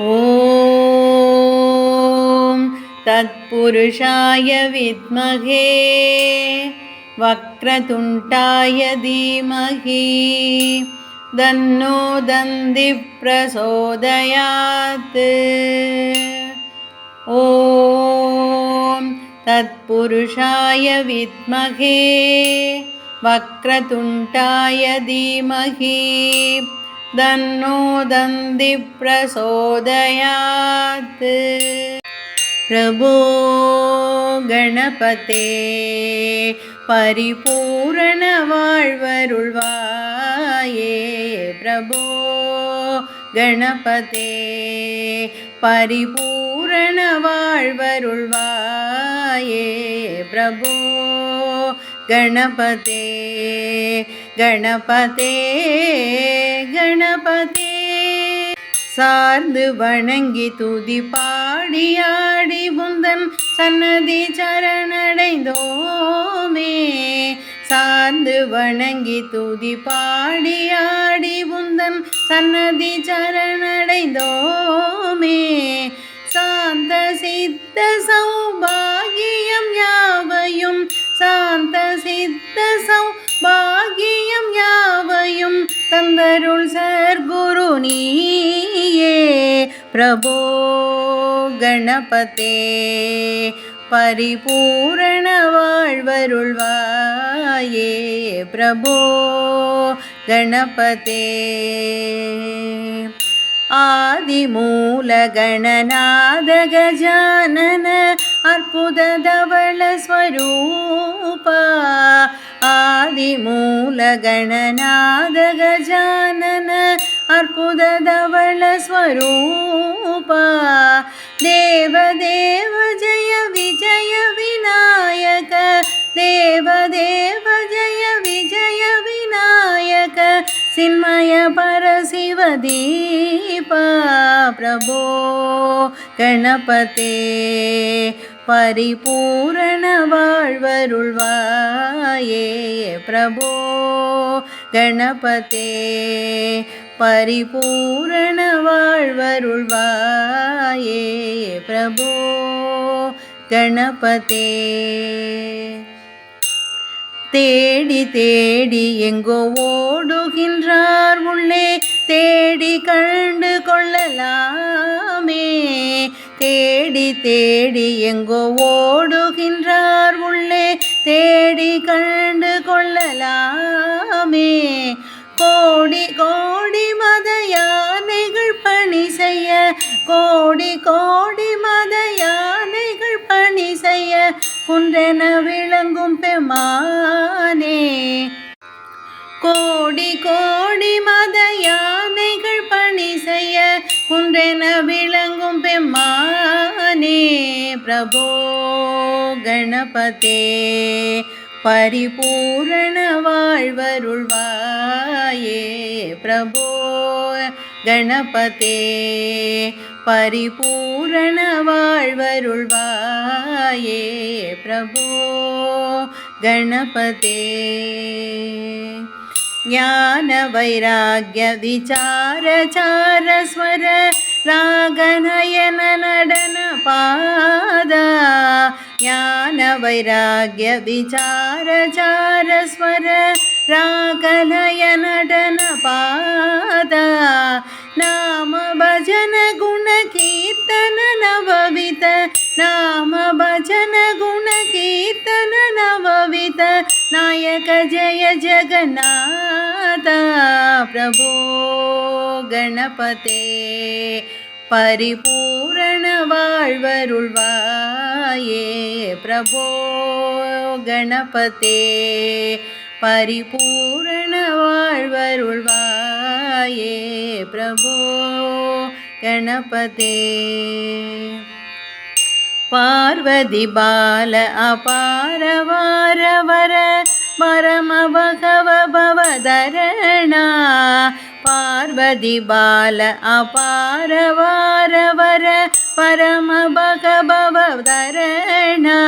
ॐ तत्पुरुषाय विद्महे वक्रतुण्टाय धीमहि दन्नो दन्दिप्रचोदयात् ॐ तत्पुरुषाय विद्महे वक्रतुण्टाय धीमहि தன்னோ தந்தி பிரசோதயாத் प्रभो गणपते परिपूर्णवाल्वरुल्वाये प्रभो गणपते परिपूर्णवाल्वरुल्वाये प्रभो गणपते गणपते गणपते சார்ந்து வணங்கி துதி பாடி ஆடி முந்தன் சன்னதி சரணடைந்தோமே சார்ந்து வணங்கி துதி பாடி ஆடி முந்தன் சன்னதி சரணடைந்தோமே சாந்த சித்த சௌபாகியம் யாவையும் சாந்த சித்த சௌபாகியம் யாவையும் தந்தருள் சர்க்குரு நீயே. பிரபோ கணபதே பரிபூரண வாழ்வருள்வாயே. பிரபோ கணபதே. ஆதிமூல கணநாத கஜானன अर्पुदवल आदिमूलगणनाद गजानन अर्पुदवलस्वरूपपापा देवदेव जय विजय विनायक देवदेव जय विजय विनायक सिन्मय परशिवदीपा प्रभो गणपते பரிபூரண வாழ்வருள்வாயே பிரபோ கணபதே. பரிபூரண வாழ்வருள்வாயே பிரபோ கணபதே. தேடி தேடி எங்கோ ஓடுகின்றார் உள்ளே தேடி கண்டு கொள்ளலாம். தேடி எங்கோ ஓடுகின்றார் உள்ளே. தேடி கண்டு கொள்ளலாமே. கோடி கோடி மத யானைகள் பணி செய்ய. கோடி கோடி மத யானைகள் பணி செய்ய. குன்றென விளங்கும் பெமானே கோடி கோடி மத யானைகள் பணி செய்ய. குன்றென விளங்கும் பெ प्रभो गणपते परिपूर्णवाल्वरुल्वाये प्रभो गणपते परिपूर्णवाल्वरुल्वाये प्रभो गणपते ज्ञानवैराग्यविचारचारस्वर रागनयन नडनपा ज्ञानवैराग्यविचारचारस्वर ज्ञानवैराग्यविचारचारस्वरराकलयनटनपाद नाम भजन गुणकीर्तन नववित नाम भजन गुणकीर्तन नववित नायक जय जगन्नाथ प्रभो गणपते परिपूर्णवाळ्वरुर्वा शिवाये प्रभो गणपते பரிபூரணவாழ்வருள்வாயே பிரபோ கணபதே. பார்வதி பால அபாரவாரவர பரமபகவ प्रतिबाल अपारवारवर परमभगभवधरणा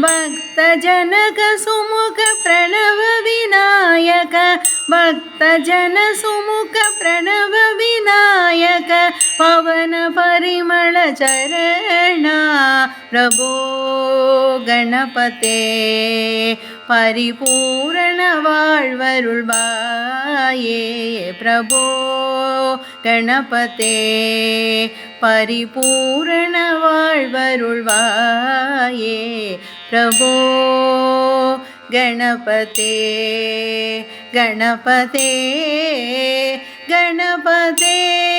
भक्तजनकसुमुख प्रणव विनायक। भक्तजन सुमुख प्रणव विनायक। पवन परिमल चरणा। प्रभो गणपते। பரிபூரண வாழ்வருள்வாயே பிரபோ கணபதே. பரிபூரண வாழ்வருள்வாயே பிரபோ கணபதே. கணபதே கணபதே.